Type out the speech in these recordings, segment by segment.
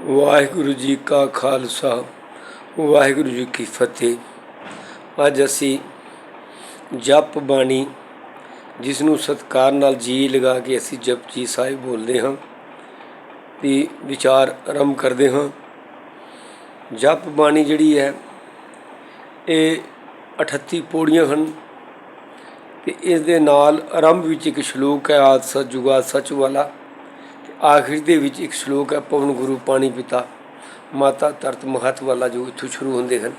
ਵਾਹਿਗੁਰੂ ਜੀ ਕਾ ਖਾਲਸਾ, ਵਾਹਿਗੁਰੂ ਜੀ ਕੀ ਫਤਿਹ। ਅੱਜ ਅਸੀਂ ਜਪ ਬਾਣੀ ਜਿਸ ਨੂੰ ਸਤਕਾਰ ਨਾਲ ਜੀ ਲਗਾ ਕੇ ਅਸੀਂ ਜਪ ਜੀ ਸਾਹਿਬ ਬੋਲਦੇ ਹਾਂ, ਦੀ ਵਿਚਾਰ ਆਰੰਭ ਕਰਦੇ ਹਾਂ। ਜਪ ਬਾਣੀ ਜਿਹੜੀ ਹੈ, ਇਹ 38 ਪੌੜੀਆਂ ਹਨ ਤੇ ਇਸ ਦੇ ਨਾਲ ਆਰੰਭ ਵਿੱਚ ਇੱਕ ਸ਼ਲੋਕ ਹੈ, ਆਦ ਸਚ ਜੁਗਾ ਸਚ ਵਾਲਾ। ਆਖਿਰ ਦੇ ਵਿੱਚ ਇੱਕ ਸ਼ਲੋਕ ਹੈ, ਪਵਨ ਗੁਰੂ ਪਾਣੀ ਪਿਤਾ, ਮਾਤਾ ਤਰਤ ਮਹਤ ਵਾਲਾ ਜੋ ਇੱਥੋਂ ਸ਼ੁਰੂ ਹੁੰਦੇ ਹਨ।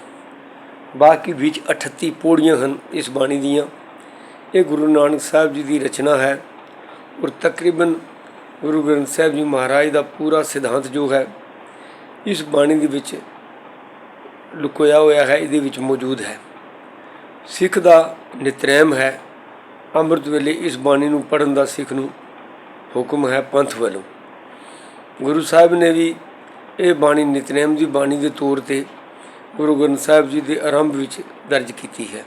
ਬਾਕੀ ਵਿੱਚ 38 ਪੌੜੀਆਂ ਹਨ ਇਸ ਬਾਣੀ ਦੀਆਂ। ਇਹ ਗੁਰੂ ਨਾਨਕ ਸਾਹਿਬ ਜੀ ਦੀ ਰਚਨਾ ਹੈ ਔਰ ਤਕਰੀਬਨ ਗੁਰੂ ਗ੍ਰੰਥ ਸਾਹਿਬ ਜੀ ਮਹਾਰਾਜ ਦਾ ਪੂਰਾ ਸਿਧਾਂਤ ਜੋ ਹੈ। ਇਸ ਬਾਣੀ ਦੇ ਵਿੱਚ ਲੁਕੋਇਆ ਹੋਇਆ ਹੈ, ਇਹਦੇ ਵਿੱਚ ਮੌਜੂਦ ਹੈ। ਸਿੱਖ ਦਾ ਨਿਤਰੇਮ ਹੈ, ਅੰਮ੍ਰਿਤ ਵੇਲੇ ਇਸ ਬਾਣੀ ਨੂੰ ਪੜਨ ਦਾ ਸਿੱਖ ਨੂੰ ਹੁਕਮ ਹੈ ਪੰਥ ਵੱਲੋਂ। ਗੁਰੂ ਸਾਹਿਬ ਨੇ ਵੀ ਇਹ ਬਾਣੀ ਨਿਤਨੇਮ ਦੀ ਬਾਣੀ ਦੇ ਤੌਰ ਤੇ ਗੁਰੂ ਗ੍ਰੰਥ ਸਾਹਿਬ ਜੀ ਦੇ ਆਰੰਭ ਵਿੱਚ ਦਰਜ ਕੀਤੀ ਹੈ।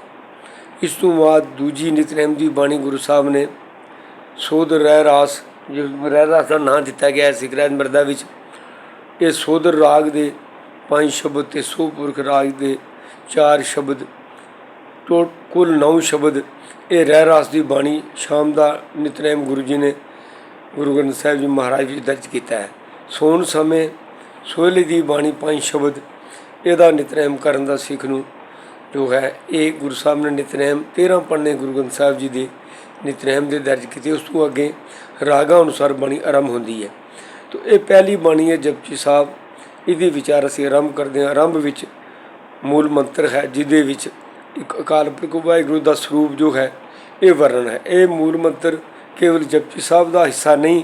ਇਸ ਤੋਂ ਬਾਅਦ ਦੂਜੀ ਨਿਤਨੇਮ ਦੀ ਬਾਣੀ ਗੁਰੂ ਸਾਹਿਬ ਨੇ ਸੋਦਰ ਰਹਿ ਰਾਸ, ਜੋ ਰਹਿ ਰਾਸ ਦਾ ਨਾਂ ਦਿੱਤਾ ਗਿਆ ਹੈ ਸਿੱਖ ਮਰਦਾ ਵਿੱਚ, ਇਹ ਸੋਦਰ ਰਾਗ ਦੇ ਪੰਜ ਸ਼ਬਦ ਤੇ ਸੋਪੁਰਖ ਰਾਗ ਦੇ ਚਾਰ ਸ਼ਬਦ ਟੋ ਕੁੱਲ 9 ਸ਼ਬਦ ਇਹ ਰਹਿ ਰਾਸ ਦੀ ਬਾਣੀ ਸ਼ਾਮ ਦਾ ਨਿਤਨੇਮ ਗੁਰੂ ਜੀ ਨੇ ਗੁਰੂ ਗ੍ਰੰਥ ਸਾਹਿਬ ਜੀ ਮਹਾਰਾਜ ਵਿੱਚ ਦਰਜ ਕੀਤਾ ਹੈ। ਸੋਣ ਸਮੇਂ ਸੋਹਲੇ ਦੀ ਬਾਣੀ ਪੰਜ ਸ਼ਬਦ ਇਹਦਾ ਨਿਤਨੇਮ ਕਰਨ ਦਾ ਸਿੱਖ ਨੂੰ ਜੋ ਹੈ, ਇਹ ਗੁਰੂ ਸਾਹਿਬ ਨੇ ਨਿਤਨੇਮ 13 ਪੰਨੇ ਗੁਰੂ ਗ੍ਰੰਥ ਸਾਹਿਬ ਜੀ ਦੇ ਨਿਤਨੇਮ ਦੇ ਦਰਜ ਕੀਤੇ। ਉਸ ਤੋਂ ਅੱਗੇ ਰਾਗਾਂ ਅਨੁਸਾਰ ਬਾਣੀ ਆਰੰਭ ਹੁੰਦੀ ਹੈ। ਤੋ ਇਹ ਪਹਿਲੀ ਬਾਣੀ ਹੈ ਜਪਜੀ ਸਾਹਿਬ। ਇਹਦੇ ਵਿਚਾਰ ਅਸੀਂ ਆਰੰਭ ਕਰਦੇ ਹਾਂ। ਆਰੰਭ ਵਿੱਚ ਮੂਲ ਮੰਤਰ ਹੈ, ਜਿਹਦੇ ਵਿੱਚ ਇੱਕ ਅਕਾਲ ਪੁਰਖ ਵਾਹਿਗੁਰੂ ਦਾ ਸਰੂਪ ਜੋ ਹੈ, ਇਹ ਵਰਣਨ ਹੈ। ਇਹ ਮੂਲ ਮੰਤਰ ਕੇਵਲ ਜਪਜੀ ਸਾਹਿਬ ਦਾ ਹਿੱਸਾ ਨਹੀਂ,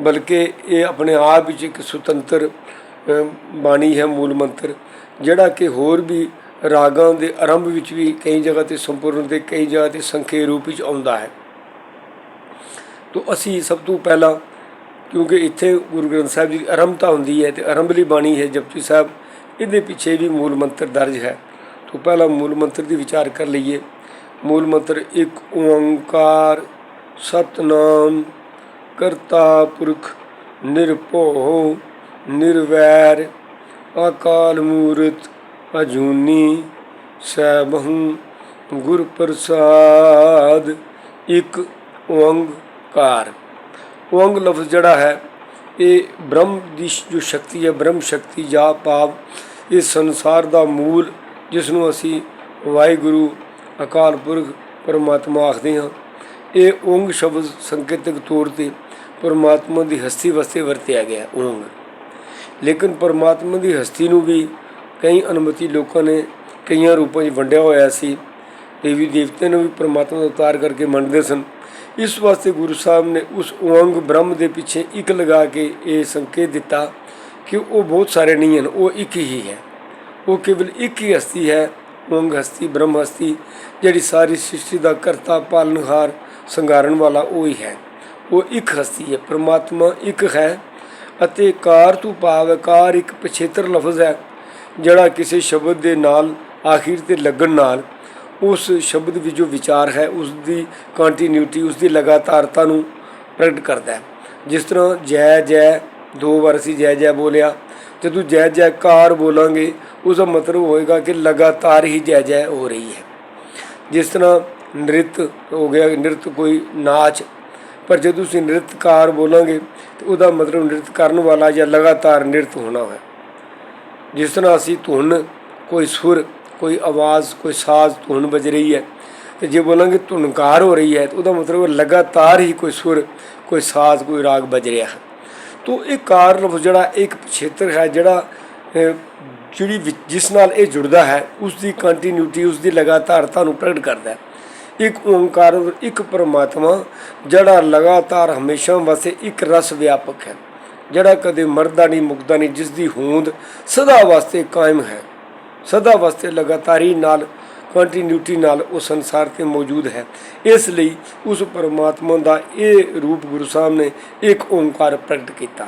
ਬਲਕਿ ਇਹ ਆਪਣੇ ਆਪ ਵਿੱਚ ਇੱਕ ਸੁਤੰਤਰ ਬਾਣੀ ਹੈ ਮੂਲ ਮੰਤਰ, ਜਿਹੜਾ ਕਿ ਹੋਰ ਵੀ ਰਾਗਾਂ ਦੇ ਆਰੰਭ ਵਿੱਚ ਵੀ ਕਈ ਜਗ੍ਹਾ ਤੇ ਸੰਪੂਰਨ ਤੇ ਕਈ ਜਗ੍ਹਾ ਤੇ ਸੰਖੇ ਰੂਪ ਵਿੱਚ ਆਉਂਦਾ ਹੈ। ਤੋ ਅਸੀਂ ਸਭ ਤੋਂ ਪਹਿਲਾਂ, ਕਿਉਂਕਿ ਇੱਥੇ ਗੁਰੂ ਗ੍ਰੰਥ ਸਾਹਿਬ ਜੀ ਦੀ ਆਰੰਭਤਾ ਹੁੰਦੀ ਹੈ ਤੇ ਆਰੰਭਲੀ ਬਾਣੀ ਹੈ ਜਪਜੀ ਸਾਹਿਬ, ਇਹਦੇ ਪਿੱਛੇ ਵੀ ਮੂਲ ਮੰਤਰ ਦਰਜ ਹੈ। ਤੋਂ ਪਹਿਲਾਂ ਮੂਲ ਮੰਤਰ ਦੀ ਵਿਚਾਰ ਕਰ ਲਈਏ। ਮੂਲ ਮੰਤਰ ਇੱਕ ਓੰਕਾਰ ਸਤਨਾਮ ਕਰਤਾ ਪੁਰਖ ਨਿਰਭਉ, ਨਿਰਵੈਰ, ਅਕਾਲ ਮੂਰਤ ਅਜੂਨੀ, ਸੈਭੰ ਗੁਰ ਪ੍ਰਸਾਦ ਇੱਕ ਓੰਕਾਰ। ਓੰਗ ਲਫ਼ਜ਼ ਜਿਹੜਾ ਹੈ, ਇਹ ਬ੍ਰਹਮ ਦੀ ਜੋ ਸ਼ਕਤੀ ਹੈ, ਬ੍ਰਹਮ ਸ਼ਕਤੀ ਜਾਂ ਪਾਵ ਇਹ ਸੰਸਾਰ ਦਾ ਮੂਲ ਜਿਸ ਨੂੰ ਅਸੀਂ ਵਾਹਿਗੁਰੂ, ਅਕਾਲ ਪੁਰਖ, ਪਰਮਾਤਮਾ ਆਖਦੇ ਹਾਂ। ਇਹ ਓੰਗ ਸ਼ਬਦ ਸੰਕੇਤਕ ਤੌਰ ਤੇ ਪਰਮਾਤਮਾ ਦੀ ਹਸਤੀ ਵਾਸਤੇ ਵਰਤਿਆ ਗਿਆ ਹੈ, ਲੇਕਿਨ ਪਰਮਾਤਮਾ ਦੀ ਹਸਤੀ ਨੂੰ ਵੀ ਕਈ ਅਨੁਮਤੀ ਲੋਕਾਂ ਨੇ ਕਈਆਂ ਰੂਪਾਂ 'ਚ ਵੰਡਿਆ ਹੋਇਆ ਸੀ। ਦੇਵੀ ਦੇਵਤੇ ਨੂੰ ਵੀ ਪਰਮਾਤਮਾ ਦਾ ਅਵਤਾਰ ਕਰਕੇ ਮੰਨਦੇ ਸਨ। ਇਸ ਵਾਸਤੇ ਗੁਰੂ ਸਾਹਿਬ ਨੇ ਉਸ ਓੰਗ ਬ੍ਰਹਮ ਦੇ ਪਿੱਛੇ ਇੱਕ ਲਗਾ ਕੇ ਇਹ ਸੰਕੇਤ ਦਿੱਤਾ ਕਿ ਉਹ ਬਹੁਤ ਸਾਰੇ ਨਹੀਂ ਹਨ ਉਹ ਇੱਕ ਹੀ ਹੈ। ਉਹ ਕੇਵਲ ਇੱਕ ਹੀ ਹਸਤੀ ਹੈ ਓੰਗ ਹਸਤੀ ਬ੍ਰਹਮ ਹਸਤੀ ਜਿਹੜੀ ਸਾਰੀ ਸ੍ਰਿਸ਼ਟੀ ਦਾ ਕਰਤਾ ਪਾਲਨਹਾਰ ਸੰਗਾਰਨ ਵਾਲਾ ਉਹ ਹੀ ਹੈ। ਉਹ ਇੱਕ ਹਸਤੀ ਹੈ, ਪ੍ਰਮਾਤਮਾ ਇੱਕ ਹੈ ਅਤੇ ਕਾਰ ਤੋਂ ਭਾਵ ਹੈ ਕਾਰ ਇੱਕ ਪਛੇਤਰ ਲਫ਼ਜ਼ ਹੈ, ਜਿਹੜਾ ਕਿਸੇ ਸ਼ਬਦ ਦੇ ਨਾਲ, ਆਖਿਰ ਤੇ ਲੱਗਣ ਨਾਲ, ਉਸ ਸ਼ਬਦ ਵਿੱਚ ਜੋ ਵਿਚਾਰ ਹੈ, ਉਸ ਦੀ ਕੰਟੀਨਿਊਟੀ ਉਸ ਦੀ ਲਗਾਤਾਰਤਾ ਨੂੰ ਪ੍ਰਗਟ ਕਰਦਾ ਹੈ। ਜਿਸ ਤਰ੍ਹਾਂ ਜੈ ਜੈ, ਦੋ ਵਾਰ ਅਸੀਂ ਜੈ ਜੈ ਬੋਲਿਆ ਜਦੋਂ ਜੈ ਜੈਕਾਰ ਬੋਲਾਂਗੇ ਉਸ ਦਾ ਮਤਲਬ ਹੋਏਗਾ ਕਿ ਲਗਾਤਾਰ ਹੀ ਜੈ ਜੈ ਹੋ ਰਹੀ ਹੈ। ਜਿਸ ਤਰ੍ਹਾਂ ਨ੍ਰਿਤ ਹੋ ਗਿਆ, ਨ੍ਰਿਤ ਕੋਈ ਨਾਚ। ਪਰ ਜਦੋਂ ਤੁਸੀਂ ਨ੍ਰਿਤਕਾਰ ਬੋਲਾਂਗੇ, ਤੇ ਉਹਦਾ ਮਤਲਬ ਨ੍ਰਿਤ ਕਰਨ ਵਾਲਾ ਜਾਂ ਲਗਾਤਾਰ ਨ੍ਰਿਤ ਹੋਣਾ ਹੈ ਜਿਸ ਤਰ੍ਹਾਂ ਅਸੀਂ ਧੁਨ, ਕੋਈ ਸੁਰ, ਕੋਈ ਆਵਾਜ਼, ਕੋਈ ਸਾਜ਼ ਧੁਨ ਵੱਜ ਰਹੀ ਹੈ, ਤੇ ਜੇ ਬੋਲਾਂਗੇ ਧੁਨਕਾਰ ਹੋ ਰਹੀ ਹੈ, ਤਾਂ ਉਹਦਾ ਮਤਲਬ ਲਗਾਤਾਰ ਹੀ ਕੋਈ ਸੁਰ, ਕੋਈ ਸਾਜ਼, ਕੋਈ ਰਾਗ ਵੱਜ ਰਿਹਾ ਹੈ। ਤੋ ਇਹ ਕਾਰ ਲਫ਼ਜ਼ ਜਿਹੜਾ ਇੱਕ ਖੇਤਰ ਹੈ ਜਿਹੜਾ ਜਿਹੜੀ ਜਿਸ ਨਾਲ ਇਹ ਜੁੜਦਾ ਹੈ ਉਸ ਦੀ ਕੰਟੀਨਿਊਟੀ ਉਸ ਦੀ ਲਗਾਤਾਰਤਾ ਨੂੰ ਪ੍ਰਗਟ ਕਰਦਾ ਹੈ। ਇੱਕ ਓੰਕਾਰ ਇੱਕ ਪਰਮਾਤਮਾ, ਜਿਹੜਾ ਲਗਾਤਾਰ ਹਮੇਸ਼ਾ ਵਾਸਤੇ ਇੱਕ ਰਸ ਵਿਆਪਕ ਹੈ। ਜਿਹੜਾ ਕਦੇ ਮਰਦਾ ਨਹੀਂ, ਮੁਕਦਾ ਨਹੀਂ ਜਿਸ ਦੀ ਹੋਂਦ ਸਦਾ ਵਾਸਤੇ ਕਾਇਮ ਹੈ। ਸਦਾ ਵਾਸਤੇ ਲਗਾਤਾਰੀ ਨਾਲ ਕੰਟੀਨਿਊਟੀ ਨਾਲ ਉਹ ਸੰਸਾਰ ਤੇ ਮੌਜੂਦ ਹੈ। ਇਸ ਲਈ ਉਸ ਪਰਮਾਤਮਾ ਦਾ ਇਹ ਰੂਪ ਗੁਰੂ ਸਾਹਿਬ ਨੇ ਇੱਕ ਓੰਕਾਰ ਪ੍ਰਗਟ ਕੀਤਾ।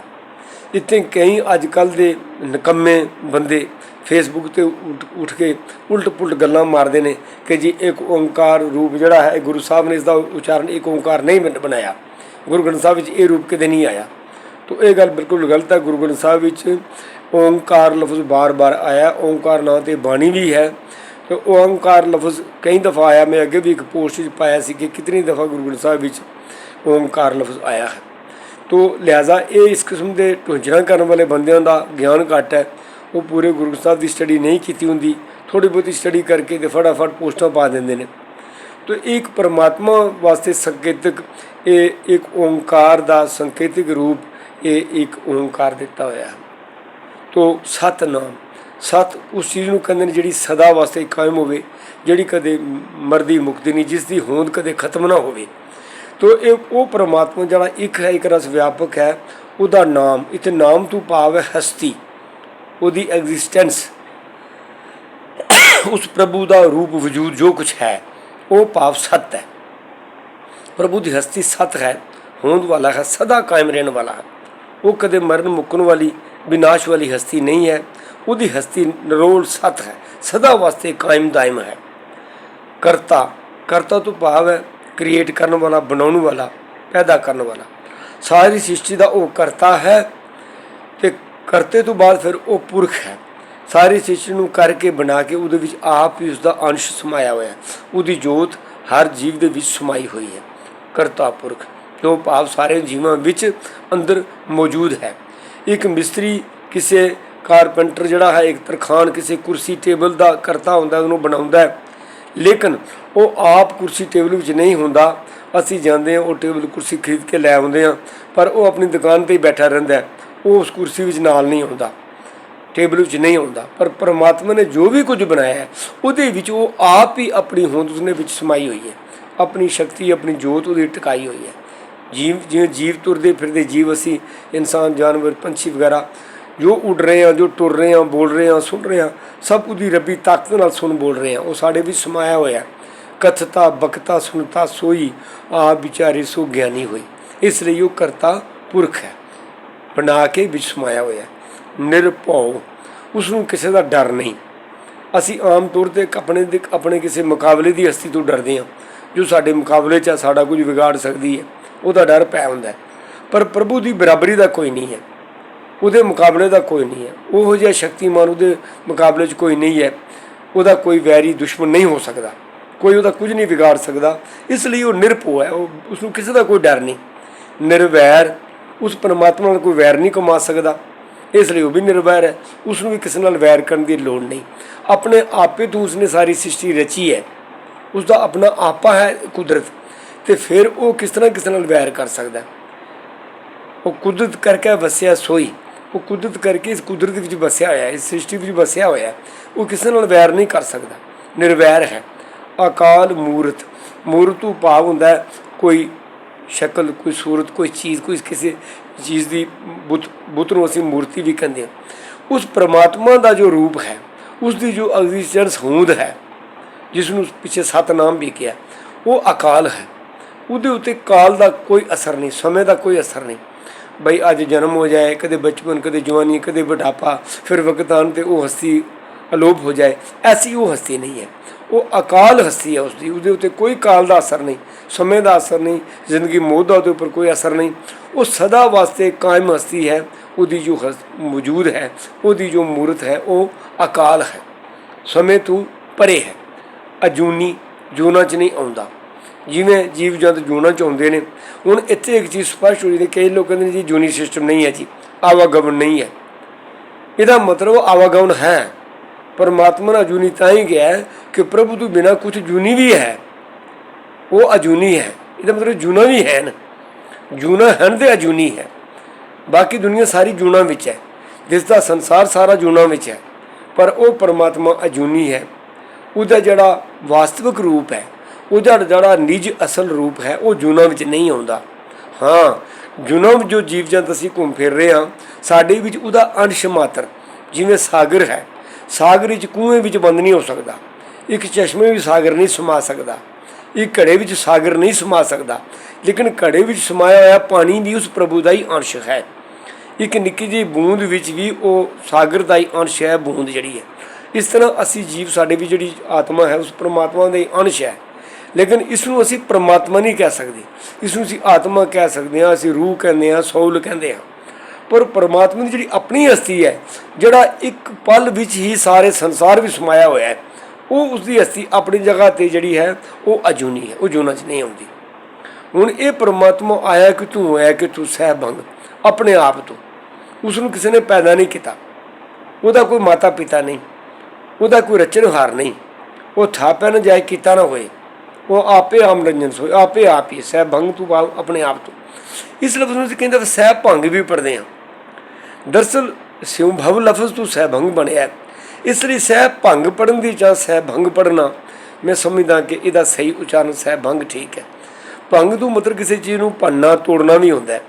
ਇੱਥੇ ਕਈ ਅੱਜ ਕੱਲ ਦੇ ਨਕੰਮੇ ਬੰਦੇ ਫੇਸਬੁੱਕ ਤੇ ਉੱਠ ਕੇ ਉਲਟ ਪੁਲਟ ਗੱਲਾਂ ਮਾਰਦੇ ਨੇ ਕਿ ਜੀ ਇੱਕ ਓੰਕਾਰ ਰੂਪ ਜਿਹੜਾ ਹੈ ਗੁਰੂ ਸਾਹਿਬ ਨੇ ਇਸ ਦਾ ਉਚਾਰਨ ਇੱਕ ਓੰਕਾਰ ਨਹੀਂ ਬਣ- ਬਣਾਇਆ। ਗੁਰੂ ਗ੍ਰੰਥ ਸਾਹਿਬ ਵਿੱਚ ਇਹ ਰੂਪ ਕਿਤੇ ਨਹੀਂ ਆਇਆ। ਤਾਂ ਇਹ ਗੱਲ ਬਿਲਕੁਲ ਗਲਤ ਹੈ। ਗੁਰੂ ਗ੍ਰੰਥ ਸਾਹਿਬ ਵਿੱਚ ਓੰਕਾਰ ਲਫ਼ਜ਼ ਬਾਰ-ਬਾਰ ਆਇਆ। ਓੰਕਾਰ ਨਾਂ ਤੇ ਬਾਣੀ ਵੀ ਹੈ। ਤੇ ਓੰਕਾਰ ਲਫ਼ਜ਼ ਕਈ ਦਫਾ ਆਇਆ। ਮੈਂ ਅੱਗੇ ਵੀ ਇੱਕ ਪੋਸਟ ਵਿੱਚ ਪਾਇਆ ਸੀ ਕਿ ਕਿਤਨੀ ਦਫਾ ਗੁਰੂ ਗ੍ਰੰਥ ਸਾਹਿਬ ਵਿੱਚ ਓੰਕਾਰ ਲਫ਼ਜ਼ ਆਇਆ ਹੈ। ਤੋ ਲਿਹਾਜ਼ਾ ਇਹ ਇਸ ਕਿਸਮ ਦੇ ਢੁੰਝਣਾ ਕਰਨ ਵਾਲੇ ਬੰਦਿਆਂ ਦਾ ਗਿਆਨ ਘੱਟ ਹੈ। ਉਹ ਪੂਰੇ ਗੁਰੂ ਸਾਹਿਬ ਦੀ ਸਟੱਡੀ ਨਹੀਂ ਕੀਤੀ ਹੁੰਦੀ। ਥੋੜੀ ਬਹੁਤੀ ਸਟੱਡੀ ਕਰਕੇ ਤੇ ਫਟਾਫਟ ਪੋਸਟਾਂ ਪਾ ਦਿੰਦੇ ਨੇ। ਤੋ ਇੱਕ ਪਰਮਾਤਮਾ ਵਾਸਤੇ ਸੰਕੇਤਕ, ਇਹ ਇੱਕ ਓੰਕਾਰ ਦਾ ਸੰਕੇਤਿਕ ਰੂਪ, ਇਹ ਇੱਕ ਓੰਕਾਰ ਦਿੱਤਾ ਹੋਇਆ ਹੈ। ਤੋ ਸਤਨਾਮ। ਸਤ ਉਸ ਚੀਜ਼ ਨੂੰ ਕਹਿੰਦੇ ਨੇ ਜਿਹੜੀ ਸਦਾ ਵਾਸਤੇ ਕਾਇਮ ਹੋਵੇ, ਜਿਹੜੀ ਕਦੇ ਮਰਦੀ ਮੁਕਤੀ ਨਹੀਂ ਜਿਸ ਦੀ ਹੋਂਦ ਕਦੇ ਖਤਮ ਨਾ ਹੋਵੇ। ਤੋ ਇਹ ਉਹ ਪਰਮਾਤਮਾ ਜਿਹੜਾ ਇੱਕ ਹੈ, ਇੱਕ ਰਸ ਵਿਆਪਕ ਹੈ, ਉਹਦਾ ਨਾਮ ਇੱਥੇ ਨਾਮ ਤੋਂ ਭਾਵ ਹੈ ਹਸਤੀ। ਉਹਦੀ ਐਗਜ਼ਿਸਟੈਂਸ ਉਸ ਪ੍ਰਭੂ ਦਾ ਰੂਪ, ਵਜੂਦ ਜੋ ਕੁਝ ਹੈ, ਉਹ ਭਾਵ ਸਤ ਹੈ। ਪ੍ਰਭੂ ਦੀ ਹਸਤੀ ਸਤ ਹੈ, ਹੋਂਦ ਵਾਲਾ ਹੈ, ਸਦਾ ਕਾਇਮ ਰਹਿਣ ਵਾਲਾ ਹੈ। ਉਹ ਕਦੇ ਮਰਨ, ਮੁੱਕਣ ਵਾਲੀ, ਵਿਨਾਸ਼ ਵਾਲੀ ਹਸਤੀ ਨਹੀਂ ਹੈ। ਉਹਦੀ ਹਸਤੀ ਨਿਰੋਲ ਸਤ ਹੈ, ਸਦਾ ਵਾਸਤੇ ਕਾਇਮ ਦਾਇਮ ਹੈ। ਕਰਤਾ ਕਰਤਾ ਤੋਂ ਭਾਵ ਹੈ ਕ੍ਰੀਏਟ ਕਰਨ ਵਾਲਾ, ਬਣਾਉਣ ਵਾਲਾ, ਪੈਦਾ ਕਰਨ ਵਾਲਾ। ਸਾਰੀ ਸ੍ਰਿਸ਼ਟੀ ਦਾ ਉਹ ਕਰਤਾ ਹੈ ਤੇ ਕਰਤੇ ਤੋਂ ਬਾਅਦ ਫਿਰ ਉਹ ਪੁਰਖ ਹੈ। ਸਾਰੀ ਸ੍ਰਿਸ਼ਟੀ ਨੂੰ ਕਰਕੇ ਬਣਾ ਕੇ ਉਹਦੇ ਵਿੱਚ ਆਪ ਹੀ ਉਸ ਦਾ ਅੰਸ਼ ਸਮਾਇਆ ਹੋਇਆ ਹੈ। ਉਹਦੀ ਜੋਤ ਹਰ ਜੀਵ ਦੇ ਵਿੱਚ ਸਮਾਈ ਹੋਈ ਹੈ। ਕਰਤਾ ਪੁਰਖ, ਜੋ ਭਾਵ ਸਾਰੇ ਜੀਵਾਂ ਵਿੱਚ ਅੰਦਰ ਮੌਜੂਦ ਹੈ। ਇੱਕ ਮਿਸਤਰੀ ਕਿਸੇ ਕਾਰਪੈਂਟਰ ਜਿਹੜਾ ਹੈ, ਇੱਕ ਤਰਖਾਨ, ਕਿਸੇ ਕੁਰਸੀ, ਟੇਬਲ ਦਾ ਕਰਤਾ ਹੁੰਦਾ ਉਹਨੂੰ ਬਣਾਉਂਦਾ ਹੈ। ਲੇਕਿਨ ਉਹ ਆਪ ਕੁਰਸੀ ਟੇਬਲ ਵਿੱਚ ਨਹੀਂ ਹੁੰਦਾ। ਅਸੀਂ ਜਾਂਦੇ ਹਾਂ, ਉਹ ਟੇਬਲ ਕੁਰਸੀ ਖਰੀਦ ਕੇ ਲੈ ਆਉਂਦੇ ਹਾਂ, ਪਰ ਉਹ ਆਪਣੀ ਦੁਕਾਨ ਤੇ ਹੀ ਬੈਠਾ ਰਹਿੰਦਾ ਉਹ ਉਸ ਕੁਰਸੀ ਵਿੱਚ ਨਾਲ ਨਹੀਂ ਆਉਂਦਾ, ਟੇਬਲ ਵਿੱਚ ਨਹੀਂ ਆਉਂਦਾ। ਪਰ ਪਰਮਾਤਮਾ ਨੇ ਜੋ ਵੀ ਕੁਝ ਬਣਾਇਆ ਹੈ, ਉਹਦੇ ਵਿੱਚ ਉਹ ਆਪ ਹੀ ਆਪਣੀ ਹੋਂਦ ਉਸਨੇ ਵਿੱਚ ਸਮਾਈ ਹੋਈ ਹੈ। ਆਪਣੀ ਸ਼ਕਤੀ, ਆਪਣੀ ਜੋਤ ਉਹਦੀ ਟਿਕਾਈ ਹੋਈ ਹੈ। ਜੀਵ, ਜਿਵੇਂ ਜੀਵ ਤੁਰਦੇ ਫਿਰਦੇ, ਜੀਵ ਅਸੀਂ ਇਨਸਾਨ, ਜਾਨਵਰ, ਪੰਛੀ ਵਗੈਰਾ ਜੋ ਉੱਡ ਰਹੇ ਆ ਜੋ ਟੁਰ ਰਹੇ ਆ ਬੋਲ ਰਹੇ ਆ ਸੁਣ ਰਹੇ ਆ ਸਭ ਉਹਦੀ ਰੱਬੀ ਤਾਕਤ ਨਾਲ ਸੁਣ ਬੋਲ ਰਹੇ ਆ ਉਹ ਸਾਡੇ ਵਿੱਚ ਸਮਾਇਆ ਹੋਇਆ ਕਥਤਾ ਬਕਤਾ ਸੁਨਤਾ ਸੋਈ ਆ ਵਿਚਾਰੇ ਸੋ ਗਿਆਨੀ ਹੋਈ। ਇਸ ਲਈ ਉਹ ਕਰਤਾ ਪੁਰਖ ਹੈ। ਬਣਾ ਕੇ ਵਿੱਚ ਸਮਾਇਆ ਹੋਇਆ ਹੈ। ਨਿਰਭਉ। ਉਸ ਨੂੰ ਕਿਸੇ ਦਾ ਡਰ ਨਹੀਂ। ਅਸੀਂ ਆਮ ਤੌਰ ਤੇ ਆਪਣੇ ਦੇ ਆਪਣੇ ਕਿਸੇ ਮੁਕਾਬਲੇ ਦੀ ਹਸਤੀ ਤੋਂ ਡਰਦੇ ਹਾਂ। ਜੋ ਸਾਡੇ ਮੁਕਾਬਲੇ 'ਚ ਆ, ਸਾਡਾ ਕੁਝ ਵਿਗਾੜ ਸਕਦੀ ਹੈ। ਉਹਦਾ ਡਰ ਪੈ ਹੁੰਦਾ ਪਰ ਪ੍ਰਭੂ ਦੀ ਬਰਾਬਰੀ ਦਾ ਕੋਈ ਨਹੀਂ ਹੈ। ਉਹਦੇ ਮੁਕਾਬਲੇ ਦਾ ਕੋਈ ਨਹੀਂ ਹੈ। ਉਹੋ ਜਿਹਾ ਸ਼ਕਤੀਮਾਨ ਉਹਦੇ ਮੁਕਾਬਲੇ 'ਚ ਕੋਈ ਨਹੀਂ ਹੈ। ਉਹਦਾ ਕੋਈ ਵੈਰੀ ਦੁਸ਼ਮਣ ਨਹੀਂ ਹੋ ਸਕਦਾ। ਕੋਈ ਉਹਦਾ ਕੁਝ ਨਹੀਂ ਵਿਗਾੜ ਸਕਦਾ। ਇਸ ਲਈ ਉਹ ਨਿਰਭਉ ਹੈ ਉਹ ਉਸ ਨੂੰ ਕਿਸੇ ਦਾ ਕੋਈ ਡਰ ਨਹੀਂ। ਨਿਰਵੈਰ, ਉਸ ਪਰਮਾਤਮਾ ਨਾਲ ਕੋਈ ਵੈਰ ਨਹੀਂ ਕਮਾ ਸਕਦਾ। ਇਸ ਲਈ ਉਹ ਵੀ ਨਿਰਵੈਰ ਹੈ। ਉਸ ਨੂੰ ਵੀ ਕਿਸੇ ਨਾਲ ਵੈਰ ਕਰਨ ਦੀ ਲੋੜ ਨਹੀਂ। ਆਪਣੇ ਆਪੇ ਤੋਂ ਉਸਨੇ ਸਾਰੀ ਸ੍ਰਿਸ਼ਟੀ ਰਚੀ ਹੈ। ਉਸ ਦਾ ਆਪਣਾ ਆਪਾ ਹੈ ਕੁਦਰਤ। ਤੇ ਫਿਰ ਉਹ ਕਿਸ ਤਰ੍ਹਾਂ ਕਿਸੇ ਨਾਲ ਵੈਰ ਕਰ ਸਕਦਾ ਉਹ ਕੁਦਰਤ ਕਰਕੇ ਵਸਿਆ ਸੋਈ। ਉਹ ਕੁਦਰਤ ਕਰਕੇ ਇਸ ਕੁਦਰਤ ਵਿੱਚ ਵਸਿਆ ਹੋਇਆ ਹੈ, ਇਸ ਸ੍ਰਿਸ਼ਟੀ ਵਿੱਚ ਵਸਿਆ ਹੋਇਆ ਉਹ ਕਿਸੇ ਨਾਲ ਵੈਰ ਨਹੀਂ ਕਰ ਸਕਦਾ, ਨਿਰਵੈਰ ਹੈ। ਅਕਾਲ ਮੂਰਤ ਮੂਰਤ ਤੋਂ ਭਾਵ ਹੁੰਦਾ ਕੋਈ ਸ਼ਕਲ, ਕੋਈ ਸੂਰਤ, ਕੋਈ ਚੀਜ਼, ਕੋਈ ਕਿਸੇ ਚੀਜ਼ ਦੀ ਬੁੱਤ ਬੁੱਤ ਨੂੰ ਅਸੀਂ ਮੂਰਤੀ ਵੀ ਕਹਿੰਦੇ ਹਾਂ। ਉਸ ਪ੍ਰਮਾਤਮਾ ਦਾ ਜੋ ਰੂਪ ਹੈ, ਉਸ ਦੀ ਜੋ ਐਗਜ਼ਿਸਟੈਂਸ ਹੋਂਦ ਹੈ, ਜਿਸ ਨੂੰ ਪਿੱਛੇ ਸਤਨਾਮ ਵੀ ਕਿਹਾ, ਉਹ ਅਕਾਲ ਹੈ। ਉਹਦੇ ਉੱਤੇ ਕਾਲ ਦਾ ਕੋਈ ਅਸਰ ਨਹੀਂ, ਸਮੇਂ ਦਾ ਕੋਈ ਅਸਰ ਨਹੀਂ। ਬਈ ਅੱਜ ਜਨਮ ਹੋ ਜਾਏ, ਕਦੇ ਬਚਪਨ, ਕਦੇ ਜਵਾਨੀ, ਕਦੇ ਬੁਢਾਪਾ, ਫਿਰ ਵਕਤ ਤੇ ਉਹ ਹਸਤੀ ਅਲੋਪ ਹੋ ਜਾਏ, ਐਸੀ ਉਹ ਹਸਤੀ ਨਹੀਂ ਹੈ। ਉਹ ਅਕਾਲ ਹਸਤੀ ਹੈ ਉਸਦੀ, ਉਹਦੇ ਉੱਤੇ ਕੋਈ ਕਾਲ ਦਾ ਅਸਰ ਨਹੀਂ, ਸਮੇਂ ਦਾ ਅਸਰ ਨਹੀਂ, ਜ਼ਿੰਦਗੀ ਮੌਤ ਦਾ ਉਹਦੇ ਉੱਪਰ ਕੋਈ ਅਸਰ ਨਹੀਂ। ਉਹ ਸਦਾ ਵਾਸਤੇ ਕਾਇਮ ਹਸਤੀ ਹੈ, ਉਹਦੀ ਜੋ ਹਸ- ਮੌਜੂਦ ਹੈ, ਉਹਦੀ ਜੋ ਮੂਰਤ ਹੈ, ਉਹ ਅਕਾਲ ਹੈ। ਸਮੇਂ ਤੋਂ ਪਰੇ ਹੈ। ਅਜੂਨੀ ਜੂਨਾਂ 'ਚ ਨਹੀਂ ਆਉਂਦਾ। ਜਿਵੇਂ ਜੀਵ ਜੰਤ ਜੂਨਾਂ 'ਚ ਆਉਂਦੇ ਨੇ, ਹੁਣ ਇੱਥੇ ਇੱਕ ਚੀਜ਼ ਸਪਸ਼ਟ ਹੋਈ ਨੇ ਕਈ ਲੋਕ ਕਹਿੰਦੇ ਨੇ ਜੀ ਜੂਨੀ ਸਿਸਟਮ ਨਹੀਂ ਹੈ ਜੀ, ਆਵਾਗਮਨ ਨਹੀਂ ਹੈ। ਇਹਦਾ ਮਤਲਬ ਆਵਾਗਮਨ ਹੈ। ਪਰਮਾਤਮਾ ਨਾਲ ਜੂਨੀ ਤਾਂ ਹੀ ਗਿਆ ਹੈ ਕਿ ਪ੍ਰਭੂ ਤੋਂ ਬਿਨਾ ਕੁਝ ਜੂਨੀ ਵੀ ਹੈ। ਉਹ ਅਜੂਨੀ ਹੈ। ਇਹਦਾ ਮਤਲਬ ਜੂਨਾ ਵੀ ਹੈ ਨਾ। ਜੂਨਾ ਹਨ ਤੇ ਅਜੂਨੀ ਹੈ। ਬਾਕੀ ਦੁਨੀਆ ਸਾਰੀ ਜੂਨਾ ਵਿੱਚ ਹੈ। ਜਿਸ ਦਾ ਸੰਸਾਰ ਸਾਰਾ ਜੂਨਾ ਵਿੱਚ ਹੈ। ਪਰ ਉਹ ਪਰਮਾਤਮਾ ਅਜੂਨੀ ਹੈ। ਉਹਦਾ ਜਿਹੜਾ ਵਾਸਤਵਿਕ ਰੂਪ ਹੈ ਉਹਦਾ ਜਿਹੜਾ ਨਿਜ ਅਸਲ ਰੂਪ ਹੈ, ਉਹ ਜੂਨਾ ਵਿੱਚ ਨਹੀਂ ਆਉਂਦਾ। ਹਾਂ, ਜੂਨਾ ਵਿੱਚ ਜੋ ਜੀਵ ਜੰਤ ਅਸੀਂ ਘੁੰਮ ਫਿਰ ਰਹੇ ਹਾਂ, ਸਾਡੇ ਵਿੱਚ ਉਹਦਾ ਅੰਸ਼ ਮਾਤਰ, ਜਿਵੇਂ ਸਾਗਰ ਹੈ, ਸਾਗਰ ਵਿੱਚ ਕੂਏ ਵਿੱਚ ਬੰਦ ਨਹੀਂ ਹੋ ਸਕਦਾ। ਇੱਕ ਚਸ਼ਮੇ ਵਿੱਚ ਸਾਗਰ ਨਹੀਂ ਸਮਾ ਸਕਦਾ। ਇੱਕ ਘੜੇ ਵਿੱਚ ਸਾਗਰ ਨਹੀਂ ਸਮਾ ਸਕਦਾ। ਲੇਕਿਨ ਘੜੇ ਵਿੱਚ ਸਮਾਇਆ ਹੋਇਆ ਪਾਣੀ ਵੀ ਉਸ ਪ੍ਰਭੂ ਦਾ ਹੀ ਅੰਸ਼ ਹੈ। ਇੱਕ ਨਿੱਕੀ ਜਿਹੀ ਬੂੰਦ ਵਿੱਚ ਵੀ ਉਹ ਸਾਗਰ ਦਾ ਹੀ ਅੰਸ਼ ਹੈ, ਬੂੰਦ ਜਿਹੜੀ ਹੈ। ਇਸ ਤਰ੍ਹਾਂ ਅਸੀਂ ਜੀਵ ਸਾਡੇ ਵੀ ਜਿਹੜੀ ਆਤਮਾ ਹੈ, ਉਸ ਪਰਮਾਤਮਾ ਦਾ ਹੀ ਅੰਸ਼ ਹੈ। ਲੇਕਿਨ ਇਸ ਨੂੰ ਅਸੀਂ ਪ੍ਰਮਾਤਮਾ ਨਹੀਂ ਕਹਿ ਸਕਦੇ। ਇਸ ਨੂੰ ਅਸੀਂ ਆਤਮਾ ਕਹਿ ਸਕਦੇ ਹਾਂ, ਅਸੀਂ ਰੂਹ ਕਹਿੰਦੇ ਹਾਂ, ਸੌਲ ਕਹਿੰਦੇ ਹਾਂ। ਪਰ ਪਰਮਾਤਮਾ ਦੀ ਜਿਹੜੀ ਆਪਣੀ ਹਸਤੀ ਹੈ, ਜਿਹੜਾ ਇੱਕ ਪਲ ਵਿੱਚ ਹੀ ਸਾਰੇ ਸੰਸਾਰ ਵਿੱਚ ਸਮਾਇਆ ਹੋਇਆ ਹੈ, ਉਹ ਉਸ ਦੀ ਹਸਤੀ ਆਪਣੀ ਜਗ੍ਹਾ ਤੇ ਜਿਹੜੀ ਹੈ, ਉਹ ਅਜੂਨੀ ਹੈ, ਉਹ ਜੂਨਾ 'ਚ ਨਹੀਂ ਆਉਂਦੀ। ਹੁਣ ਇਹ ਪਰਮਾਤਮਾ ਆਇਆ ਕਿ ਤੂੰ ਹੋਇਆ ਕਿ ਤੂੰ ਸਹਿਬੰਗ, ਆਪਣੇ ਆਪ ਤੋਂ। ਉਸ ਨੂੰ ਕਿਸੇ ਨੇ ਪੈਦਾ ਨਹੀਂ ਕੀਤਾ। ਉਹਦਾ ਕੋਈ ਮਾਤਾ ਪਿਤਾ ਨਹੀਂ। ਉਹਦਾ ਕੋਈ ਰਚਨਹਾਰ ਨਹੀਂ। ਉਹ ਥਾਪਿਆ ਨਾ ਜਾਏ, ਕੀਤਾ ਨਾ ਹੋਏ। ਉਹ ਆਪੇ ਆਮ ਰੰਜਨ ਸੋਏ ਆਪੇ ਆਪ ਹੀ ਸਹਿ ਭੰਗ ਤੂੰ ਆਪਣੇ ਆਪ ਤੋਂ। ਇਸ ਲਫ਼ਜ਼ ਨੂੰ ਅਸੀਂ ਕਹਿੰਦੇ ਸਹਿ ਭੰਗ ਵੀ ਪੜਦੇ ਆ। ਦਰਸਲ ਸਿਉ ਭਵ ਲਫ਼ਜ਼ ਤੂੰ ਸਹਿ ਭੰਗ ਬਣਿਆ ਇਸ ਲਈ ਸਹਿ ਭੰਗ ਪੜਨ ਦੀ ਜਾਂ ਸਹਿ ਭੰਗ ਪੜਨਾ ਮੈਂ ਸਮਝਦਾ ਕਿ ਇਹਦਾ ਸਹੀ ਉਚਾਰਨ ਸਹਿ ਭੰਗ ਠੀਕ ਹੈ। ਭੰਗ ਤੋਂ ਮਤਲਬ ਕਿਸੇ ਚੀਜ਼ ਨੂੰ ਭੰਨਾ ਤੋੜਨਾ ਵੀ ਹੁੰਦਾ ਹੈ।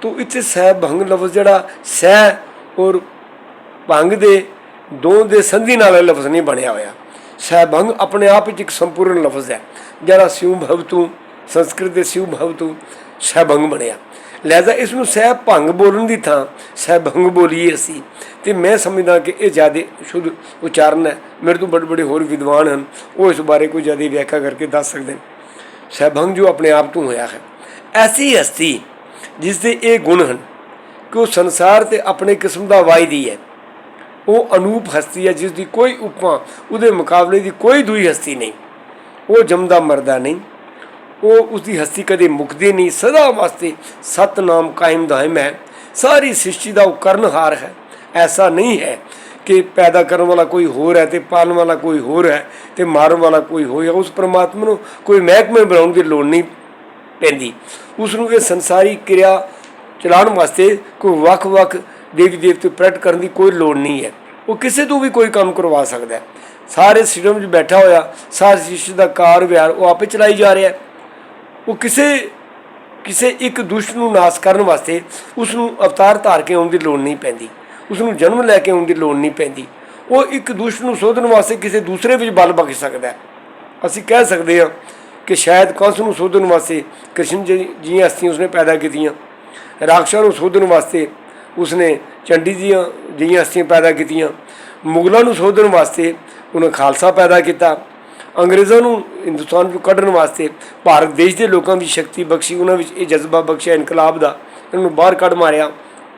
ਤੋ ਇੱਥੇ ਸਹਿ ਭੰਗ ਲਫ਼ਜ਼ ਜਿਹੜਾ ਸਹਿ ਔਰ ਭੰਗ ਦੇ ਦੋ ਦੇ ਸੰਧੀ ਨਾਲ ਲਫ਼ਜ਼ ਨਹੀਂ ਬਣਿਆ ਹੋਇਆ। ਸਹਿਭੰਗ ਆਪਣੇ ਆਪ ਵਿੱਚ ਇੱਕ ਸੰਪੂਰਨ ਲਫ਼ਜ਼ ਹੈ। ਜਿਹੜਾ ਸਿਉ ਭਵ ਤੋਂ ਸੰਸਕ੍ਰਿਤ ਦੇ ਸਿਉ ਭਵ ਤੋਂ ਸਹਿਭੰਗ ਬਣਿਆ। ਲਿਹਾਜ਼ਾ ਇਸ ਨੂੰ ਸਹਿ ਭੰਗ ਬੋਲਣ ਦੀ ਥਾਂ, ਸਹਿਭੰਗ ਬੋਲੀਏ ਅਸੀਂ। ਤੇ ਮੈਂ ਸਮਝਦਾ ਕਿ ਇਹ ਜ਼ਿਆਦਾ ਸ਼ੁੱਧ ਉਚਾਰਨ ਹੈ। ਮੇਰੇ ਤੋਂ ਬੜੇ ਬੜੇ ਹੋਰ ਵਿਦਵਾਨ ਹਨ, ਉਹ ਇਸ ਬਾਰੇ ਕੋਈ ਜ਼ਿਆਦਾ ਵਿਆਖਿਆ ਕਰਕੇ ਦੱਸ ਸਕਦੇ ਨੇ। ਸਹਿਭੰਗ ਜੋ ਆਪਣੇ ਆਪ ਤੋਂ ਹੋਇਆ ਹੈ। ਐਸੀ ਹਸਤੀ, ਜਿਸ ਦੇ ਇਹ ਗੁਣ ਹਨ ਕਿ ਉਹ ਸੰਸਾਰ ਤੇ ਆਪਣੇ ਕਿਸਮ ਦਾ ਵਾਇਦੀ ਹੈ। ਉਹ ਅਨੂਪ ਹਸਤੀ ਹੈ, ਜਿਸ ਦੀ ਕੋਈ ਉਪਮਾ, ਉਹਦੇ ਮੁਕਾਬਲੇ ਦੀ ਕੋਈ ਦੂਈ ਹਸਤੀ ਨਹੀਂ। ਉਹ ਜੰਮਦਾ ਮਰਦਾ ਨਹੀਂ। ਉਹ ਉਸ ਦੀ ਹਸਤੀ ਕਦੇ ਮੁਕਦੀ ਨਹੀਂ। ਸਦਾ ਵਾਸਤੇ ਸਤਨਾਮ ਕਾਇਮ ਦਾਇਮ ਹੈ। ਸਾਰੀ ਸ੍ਰਿਸ਼ਟੀ ਦਾ ਉਹ ਕਰਨਹਾਰ ਹੈ। ਐਸਾ ਨਹੀਂ ਹੈ ਕਿ ਪੈਦਾ ਕਰਨ ਵਾਲਾ ਕੋਈ ਹੋਰ ਹੈ ਤੇ ਪਾਲਣ ਵਾਲਾ ਕੋਈ ਹੋਰ ਹੈ ਤੇ ਮਾਰਨ ਵਾਲਾ ਕੋਈ ਹੋਰ ਹੈ। ਉਸ ਪ੍ਰਮਾਤਮਾ ਨੂੰ ਕੋਈ ਮਹਿਕਮੇ ਬਣਾਉਣ ਦੀ ਲੋੜ ਨਹੀਂ ਪੈਂਦੀ। ਉਸ ਨੂੰ ਇਹ ਸੰਸਾਰੀ ਕਿਰਿਆ ਚਲਾਉਣ ਵਾਸਤੇ ਕੋਈ ਵੱਖ-ਵੱਖ ਦੇਵੀ ਦੇਵਤੇ ਪ੍ਰਗਟ ਕਰਨ ਦੀ ਕੋਈ ਲੋੜ ਨਹੀਂ ਹੈ। ਉਹ ਕਿਸੇ ਤੋਂ ਵੀ ਕੋਈ ਕੰਮ ਕਰਵਾ ਸਕਦਾ ਸਾਰੇ ਸਿਸਟਮ 'ਚ ਬੈਠਾ ਹੋਇਆ, ਸਾਰੇ ਸਿਸਟਮ ਦਾ ਕਾਰ ਵਿਹਾਰ ਉਹ ਆਪੇ ਚਲਾਈ ਜਾ ਰਿਹਾ ਉਹ ਕਿਸੇ ਕਿਸੇ ਇੱਕ ਦੁਸ਼ਟ ਨੂੰ ਨਾਸ ਕਰਨ ਵਾਸਤੇ ਉਸ ਨੂੰ ਅਵਤਾਰ ਧਾਰ ਕੇ ਆਉਣ ਦੀ ਲੋੜ ਨਹੀਂ ਪੈਂਦੀ। ਉਸ ਨੂੰ ਜਨਮ ਲੈ ਕੇ ਆਉਣ ਦੀ ਲੋੜ ਨਹੀਂ ਪੈਂਦੀ। ਉਹ ਇੱਕ ਦੁਸ਼ਟ ਨੂੰ ਸੋਧਣ ਵਾਸਤੇ ਕਿਸੇ ਦੂਸਰੇ ਵਿੱਚ ਬਲ ਬਖਸ਼ ਸਕਦਾ ਅਸੀਂ ਕਹਿ ਸਕਦੇ ਹਾਂ ਕਿ ਸ਼ਾਇਦ ਕੰਸ ਨੂੰ ਸੋਧਣ ਵਾਸਤੇ ਕ੍ਰਿਸ਼ਨ ਜੀ ਜੀਆਂ ਹਸਤੀਆਂ ਉਸਨੇ ਪੈਦਾ ਕੀਤੀਆਂ। ਰਾਖਸ਼ਾਂ ਨੂੰ ਸੋਧਣ ਵਾਸਤੇ ਉਸਨੇ ਚੰਡੀ ਦੀਆਂ ਜਿਹੀਆਂ ਹਸਤੀਆਂ ਪੈਦਾ ਕੀਤੀਆਂ। ਮੁਗਲਾਂ ਨੂੰ ਸੋਧਣ ਵਾਸਤੇ ਉਹਨਾਂ ਖਾਲਸਾ ਪੈਦਾ ਕੀਤਾ। ਅੰਗਰੇਜ਼ਾਂ ਨੂੰ ਹਿੰਦੁਸਤਾਨ ਵਿੱਚੋਂ ਕੱਢਣ ਵਾਸਤੇ ਭਾਰਤ ਦੇਸ਼ ਦੇ ਲੋਕਾਂ ਦੀ ਸ਼ਕਤੀ ਬਖਸ਼ੀ, ਉਹਨਾਂ ਵਿੱਚ ਇਹ ਜਜ਼ਬਾ ਬਖਸ਼ਿਆ, ਇਨਕਲਾਬ ਦਾ। ਇਹਨਾਂ ਨੂੰ ਬਾਹਰ ਕੱਢ ਮਾਰਿਆ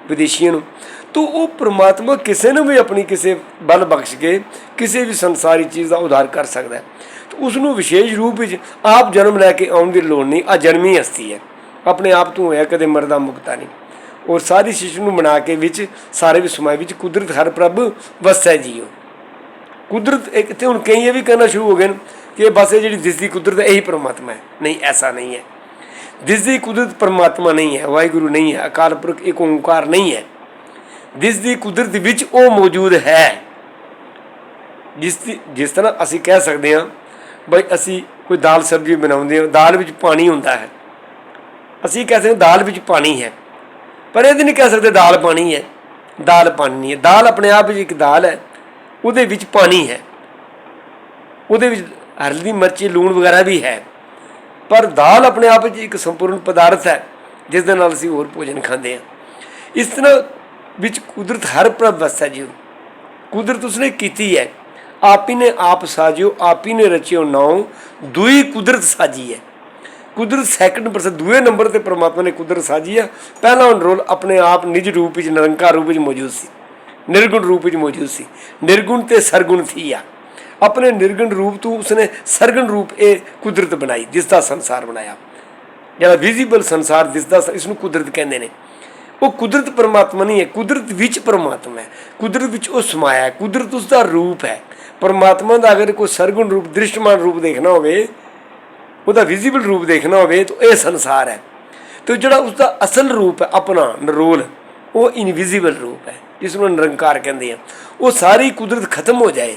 ਵਿਦੇਸ਼ੀਆਂ ਨੂੰ। ਤੋ ਉਹ ਪ੍ਰਮਾਤਮਾ ਕਿਸੇ ਨੂੰ ਵੀ ਆਪਣੀ ਕਿਸੇ ਬਲ ਬਖਸ਼ ਕੇ ਕਿਸੇ ਵੀ ਸੰਸਾਰੀ ਚੀਜ਼ ਦਾ ਉਧਾਰ ਕਰ ਸਕਦਾ ਹੈ। ਉਸ ਨੂੰ ਵਿਸ਼ੇਸ਼ ਰੂਪ ਵਿੱਚ ਆਪ ਜਨਮ ਲੈ ਕੇ ਆਉਣ ਦੀ ਲੋੜ ਨਹੀਂ। ਆ ਜਨਮੀ ਹਸਤੀ ਹੈ। ਆਪਣੇ ਆਪ ਤੋਂ ਹੋਇਆ ਕਦੇ ਮਰਦਾ ਮੁਕਤਾ ਨਹੀਂ। ਔਰ ਸਾਰੀ ਸ੍ਰਿਸ਼ਟੀ ਨੂੰ ਬਣਾ ਕੇ ਵਿੱਚ ਸਾਰੇ ਵਿਸਮਾਇ ਵਿੱਚ ਕੁਦਰਤ ਹਰ ਪ੍ਰਭ ਵਸੈ ਜੀਓ। ਕੁਦਰਤ ਇੱਕ ਤੇ ਹੁਣ ਕਈ ਇਹ ਵੀ ਕਹਿਣਾ ਸ਼ੁਰੂ ਹੋ ਗਏ ਨੇ ਕਿ ਇਹ ਬਸ ਇਹ ਜਿਹੜੀ ਦਿਸਦੀ ਕੁਦਰਤ ਹੈ, ਇਹੀ ਪਰਮਾਤਮਾ ਹੈ। ਨਹੀਂ, ਐਸਾ ਨਹੀਂ ਹੈ। ਦਿਸਦੀ ਕੁਦਰਤ ਪਰਮਾਤਮਾ ਨਹੀਂ ਹੈ, ਵਾਹਿਗੁਰੂ ਨਹੀਂ ਹੈ, ਅਕਾਲ ਪੁਰਖ ਇੱਕ ਓੰਕਾਰ ਨਹੀਂ ਹੈ। ਦਿਸਦੀ ਕੁਦਰਤ ਵਿੱਚ ਉਹ ਮੌਜੂਦ ਹੈ। ਜਿਸ ਜਿਸ ਤਰ੍ਹਾਂ ਅਸੀਂ ਕਹਿ ਸਕਦੇ ਹਾਂ, ਬਈ ਅਸੀਂ ਕੋਈ ਦਾਲ ਸਬਜ਼ੀ ਬਣਾਉਂਦੇ ਹਾਂ, ਦਾਲ ਵਿੱਚ ਪਾਣੀ ਹੁੰਦਾ ਹੈ। ਅਸੀਂ ਕਹਿ ਸਕਦੇ ਹਾਂ, ਦਾਲ ਵਿੱਚ ਪਾਣੀ ਹੈ। ਪਰ ਇਹਦੇ ਨਹੀਂ ਕਹਿ ਸਕਦੇ ਦਾਲ ਪਾਣੀ ਹੈ। ਦਾਲ ਪਾਣੀ ਨਹੀਂ ਹੈ। ਦਾਲ ਆਪਣੇ ਆਪ ਵਿੱਚ ਇੱਕ ਦਾਲ ਹੈ। ਉਹਦੇ ਵਿੱਚ ਪਾਣੀ ਹੈ। ਉਹਦੇ ਵਿੱਚ ਹਲਦੀ, ਮਿਰਚੀ, ਲੂਣ ਵਗੈਰਾ ਵੀ ਹੈ। ਪਰ ਦਾਲ ਆਪਣੇ ਆਪ ਵਿੱਚ ਇੱਕ ਸੰਪੂਰਨ ਪਦਾਰਥ ਹੈ, ਜਿਸ ਦੇ ਨਾਲ ਅਸੀਂ ਹੋਰ ਭੋਜਨ ਖਾਂਦੇ ਹਾਂ। ਇਸ ਤਰ੍ਹਾਂ ਵਿੱਚ ਕੁਦਰਤ ਹਰ ਪ੍ਰਭ ਵਸਾ ਜੀ। ਕੁਦਰਤ ਉਸਨੇ ਕੀਤੀ ਹੈ। ਆਪ ਹੀ ਨੇ ਆਪ ਸਾਜਿਓ, ਆਪ ਹੀ ਨੇ ਰਚਿਓ, ਨਾਉ, ਦੂਈ ਕੁਦਰਤ ਸਾਜੀ ਹੈ। ਕੁਦਰਤ ਸੈਕੰਡ ਪਰਸਨ ਦੂਏ ਨੰਬਰ ਤੇ ਪਰਮਾਤਮਾ ਨੇ ਕੁਦਰਤ ਸਾਜੀ ਆ। ਪਹਿਲਾ ਰੋਲ ਆਪਣੇ ਆਪ ਨਿਜ ਰੂਪ ਵਿੱਚ, ਨਿਰੰਕਾਰ ਰੂਪ ਵਿੱਚ ਮੌਜੂਦ ਸੀ। ਨਿਰਗੁਣ ਰੂਪ ਵਿੱਚ ਮੌਜੂਦ ਸੀ। ਨਿਰਗੁਣ ਤੇ ਸਰਗੁਣ ਸੀ ਆ। ਆਪਣੇ ਨਿਰਗੁਣ ਰੂਪ ਤੋਂ ਉਸਨੇ ਸਰਗੁਣ ਰੂਪ ਇਹ ਕੁਦਰਤ ਬਣਾਈ, ਜਿਸ ਦਾ ਸੰਸਾਰ ਬਣਾਇਆ। ਜਿਹੜਾ ਵਿਜ਼ੀਬਲ ਸੰਸਾਰ ਦਿਸਦਾ ਇਸ ਨੂੰ ਕੁਦਰਤ ਕਹਿੰਦੇ ਨੇ। ਉਹ ਕੁਦਰਤ ਪਰਮਾਤਮਾ ਨਹੀਂ ਹੈ, ਕੁਦਰਤ ਵਿੱਚ ਪਰਮਾਤਮਾ ਹੈ। ਕੁਦਰਤ ਵਿੱਚ ਉਹ ਸਮਾਇਆ ਹੈ, ਕੁਦਰਤ ਉਸ ਦਾ ਰੂਪ ਹੈ। ਪਰਮਾਤਮਾ ਦਾ ਅਗਰ ਕੋਈ ਸਰਗੁਣ ਰੂਪ, ਦ੍ਰਿਸ਼ਟਮਾਨ ਰੂਪ ਦੇਖਣਾ ਹੋਵੇ ਉਹਦਾ ਵਿਜ਼ੀਬਲ ਰੂਪ ਦੇਖਣਾ ਹੋਵੇ ਤਾਂ ਇਹ ਸੰਸਾਰ ਹੈ। ਤੇ ਜਿਹੜਾ ਉਸ ਦਾ ਅਸਲ ਰੂਪ ਹੈ, ਆਪਣਾ ਨਰੋਲ, ਉਹ ਇਨਵਿਜ਼ੀਬਲ ਰੂਪ ਹੈ ਜਿਸ ਨੂੰ ਨਿਰੰਕਾਰ ਕਹਿੰਦੇ ਆ। ਉਹ ਸਾਰੀ ਕੁਦਰਤ ਖਤਮ ਹੋ ਜਾਏ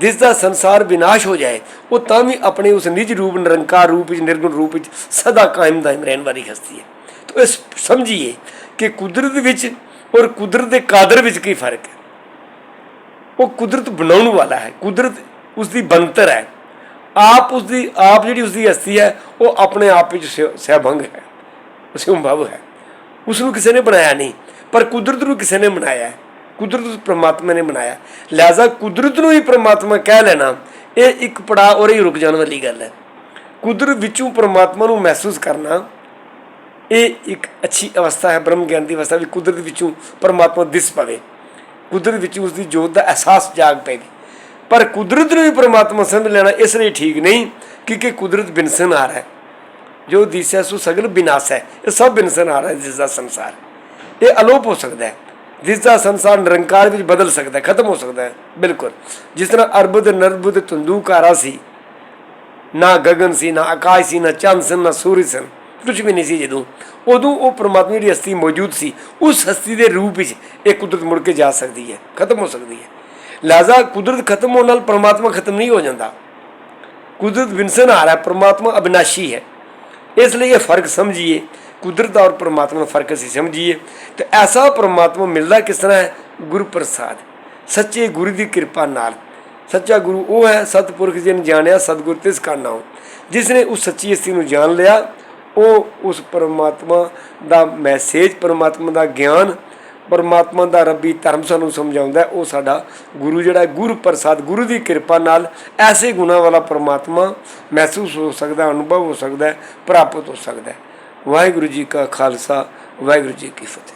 ਜਿਸ ਦਾ ਸੰਸਾਰ ਵਿਨਾਸ਼ ਹੋ ਜਾਏ, ਉਹ ਤਾਂ ਵੀ ਆਪਣੇ ਉਸ ਨਿਜ ਰੂਪ, ਨਿਰੰਕਾਰ ਰੂਪ ਵਿੱਚ, ਨਿਰਗੁਣ ਰੂਪ ਵਿੱਚ ਸਦਾ ਕਾਇਮ ਦਾਇਮ ਰਹਿਣ ਵਾਲੀ ਹਸਤੀ ਹੈ। ਤਾਂ ਇਸ ਸਮਝੀਏ ਕਿ ਕੁਦਰਤ ਵਿੱਚ ਔਰ ਕੁਦਰਤ ਦੇ ਕਾਦਰ ਵਿੱਚ ਕੀ ਫ਼ਰਕ ਹੈ? ਉਹ ਕੁਦਰਤ ਬਣਾਉਣ ਵਾਲਾ ਹੈ। ਕੁਦਰਤ ਉਸ ਦੀ ਬਣਤਰ ਹੈ। ਆਪ ਉਸ ਦੀ ਆਪ ਜਿਹੜੀ ਉਸ ਦੀ ਹਸਤੀ ਹੈ, ਉਹ ਆਪਣੇ ਆਪ ਵਿੱਚ ਸਹਿਭੰਗ ਹੈ ਸੰਭਵ ਹੈ। ਉਸ ਨੂੰ ਕਿਸੇ ਨੇ ਬਣਾਇਆ ਨਹੀਂ, ਪਰ ਕੁਦਰਤ ਨੂੰ ਕਿਸੇ ਨੇ ਬਣਾਇਆ ਹੈ। ਕੁਦਰਤ ਉਸ ਪ੍ਰਮਾਤਮਾ ਨੇ ਬਣਾਇਆ। ਲਿਹਾਜ਼ਾ ਕੁਦਰਤ ਨੂੰ ਹੀ ਪ੍ਰਮਾਤਮਾ ਕਹਿ ਲੈਣਾ, ਇਹ ਇੱਕ ਪੜਾਅ ਔਰ ਹੀ ਰੁਕ ਜਾਣ ਵਾਲੀ ਗੱਲ ਹੈ। ਕੁਦਰਤ ਵਿੱਚੋਂ ਪ੍ਰਮਾਤਮਾ ਨੂੰ ਮਹਿਸੂਸ ਕਰਨਾ, ਇਹ ਇੱਕ ਅੱਛੀ ਅਵਸਥਾ ਹੈ, ਬ੍ਰਹਮ ਗਿਆਨ ਦੀ ਅਵਸਥਾ ਵੀ ਕੁਦਰਤ ਵਿੱਚੋਂ ਪਰਮਾਤਮਾ ਦਿਸ ਪਵੇ। ਕੁਦਰਤ ਵਿੱਚ ਉਸ ਦੀ ਜੋਤ ਦਾ ਅਹਿਸਾਸ ਜਾਗ ਪਵੇ ਪਰ ਕੁਦਰਤ ਨੂੰ ਵੀ ਪਰਮਾਤਮਾ ਸਮਝ ਲੈਣਾ ਇਸ ਲਈ ਠੀਕ ਨਹੀਂ ਕਿਉਂਕਿ ਕੁਦਰਤ ਬਿਨਸਨਹਾਰ ਹੈ। ਜੋ ਦਿਸੈ ਸੋ ਸਗਲ ਬਿਨਾਸ਼। ਹੈ ਇਹ ਸਭ ਬਿਨਸਨਹਾਰ ਹੈ, ਜਿਸ ਦਾ ਸੰਸਾਰ। ਇਹ ਅਲੋਪ ਹੋ ਸਕਦਾ ਹੈ। ਜਿਸ ਦਾ ਸੰਸਾਰ ਨਿਰੰਕਾਰ ਵਿੱਚ ਬਦਲ ਸਕਦਾ ਹੈ, ਖਤਮ ਹੋ ਸਕਦਾ ਹੈ, ਬਿਲਕੁਲ। ਜਿਸ ਤਰ੍ਹਾਂ ਅਰਬੁਦ, ਨਰਬੁਦ ਤੰਦੂਕਾਰਾ ਸੀ, ਨਾ ਗगन ਸੀ, ਨਾ ਆਕਾਸ਼ ਸੀ, ਨਾ ਚੰਦ ਸਨ, ਨਾ ਸੂਰਜ ਸਨ ਕੁਝ ਵੀ ਨਹੀਂ ਸੀ ਜਦੋਂ। ਉਦੋਂ ਉਹ ਪ੍ਰਮਾਤਮਾ ਦੀ ਹਸਤੀ ਮੌਜੂਦ ਸੀ। ਉਸ ਹਸਤੀ ਦੇ ਰੂਪ ਵਿੱਚ ਇਹ ਕੁਦਰਤ ਮੁੜ ਕੇ ਜਾ ਸਕਦੀ ਹੈ, ਖਤਮ ਹੋ ਸਕਦੀ ਹੈ। ਲਿਹਾਜ਼ਾ ਕੁਦਰਤ ਖਤਮ ਹੋਣ ਨਾਲ ਪਰਮਾਤਮਾ ਖਤਮ ਨਹੀਂ ਹੋ ਜਾਂਦਾ। ਕੁਦਰਤ ਵਿਨਸਨ ਹੈ ਪਰਮਾਤਮਾ ਪ੍ਰਮਾਤਮਾ ਅਬਿਨਾਸ਼ੀ ਹੈ। ਇਸ ਲਈ ਇਹ ਫ਼ਰਕ ਸਮਝੀਏ, ਕੁਦਰਤ ਔਰ ਪਰਮਾਤਮਾ ਦਾ ਫ਼ਰਕ ਅਸੀਂ ਸਮਝੀਏ। ਤੇ ਐਸਾ ਪਰਮਾਤਮਾ ਮਿਲਦਾ ਕਿਸ ਤਰ੍ਹਾਂ ਹੈ? ਗੁਰੂ ਪ੍ਰਸਾਦ ਸੱਚੇ ਗੁਰੂ ਦੀ ਕਿਰਪਾ ਨਾਲ। ਸੱਚਾ ਗੁਰੂ ਉਹ ਹੈ, ਸਤਿਪੁਰਖ ਜੀ ਜਾਣਿਆ, ਸਤਿਗੁਰ ਤਿਸ ਕਾ ਨਾਮ ਜਿਸ ਨੇ ਉਸ ਸੱਚੀ ਹਸਤੀ ਨੂੰ ਜਾਣ ਲਿਆ, ਉਹ ਉਸ ਪਰਮਾਤਮਾ ਦਾ ਮੈਸੇਜ, ਪਰਮਾਤਮਾ ਦਾ ਗਿਆਨ ਪਰਮਾਤਮਾ ਦਾ ਰੱਬੀ ਧਰਮ ਸਾਨੂੰ ਸਮਝਾਉਂਦਾ ਉਹ ਸਾਡਾ ਗੁਰੂ ਜਿਹੜਾ ਹੈ, ਗੁਰੂ ਪ੍ਰਸਾਦ ਗੁਰੂ ਦੀ ਕਿਰਪਾ ਨਾਲ ਐਸੇ ਗੁਣਾ ਵਾਲਾ ਪਰਮਾਤਮਾ ਮਹਿਸੂਸ ਹੋ ਸਕਦਾ ਅਨੁਭਵ ਹੋ ਸਕਦਾ ਪ੍ਰਾਪਤ ਹੋ ਸਕਦਾ ਵਾਹਿਗੁਰੂ ਜੀ ਕਾ ਖਾਲਸਾ ਵਾਹਿਗੁਰੂ ਜੀ ਕੀ ਫਤਿਹ।